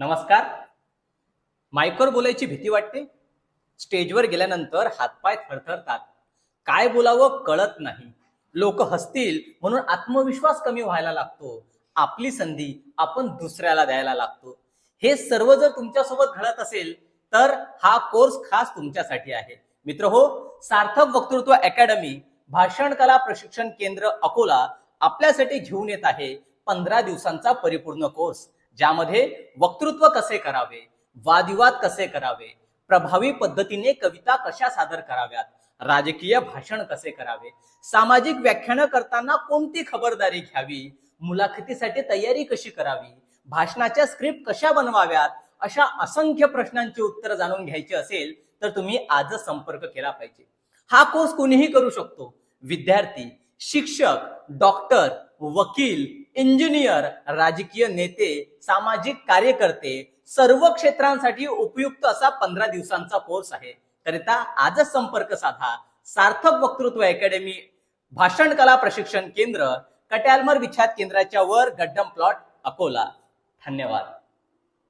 नमस्कार. माईकवर बोलायची भीती वाटते? स्टेजवर गेल्यानंतर हातपाय थरथरतात. काय बोलावं कळत नाही. लोक हसतील म्हणून आत्मविश्वास कमी व्हायला लागतो. आपली संधी आपण दुसऱ्याला द्यायला लागतो. हे सर्व जर तुमच्यासोबत घडत असेल तर हा कोर्स खास तुमच्यासाठी आहे. मित्र हो सार्थक वक्तृत्व अकॅडमी भाषण कला प्रशिक्षण केंद्र अकोला आपल्यासाठी घेऊन येत आहे पंधरा दिवसांचा परिपूर्ण कोर्स. ज्यामध्ये वक्तृत्व कसे करावे वादविवाद कसे करावे प्रभावी पद्धतीने कविता कशा सादर कराव्यात राजकीय भाषण कसे करावे सामाजिक व्याख्यानं करताना कोणती खबरदारी घ्यावी मुलाखतीसाठी तयारी कशी करावी भाषणाच्या स्क्रिप्ट कशा बनवाव्यात अशा असंख्य प्रश्नांची उत्तर जाणून घ्यायची असेल तर तुम्ही आजच संपर्क केला पाहिजे. हा कोर्स कोणीही करू शकतो. विद्यार्थी शिक्षक डॉक्टर वकील इंजिनियर राजकीय नेते सामाजिक कार्यकर्ते सर्व क्षेत्रांसाठी उपयुक्त असा पंधरा दिवसांचा कोर्स आहे. करिता आजच संपर्क साधा. सार्थक वक्तृत्व अकॅडमी भाषण कला प्रशिक्षण केंद्र कट्यालमर विख्यात केंद्राच्या वर गड्डम प्लॉट अकोला. धन्यवाद.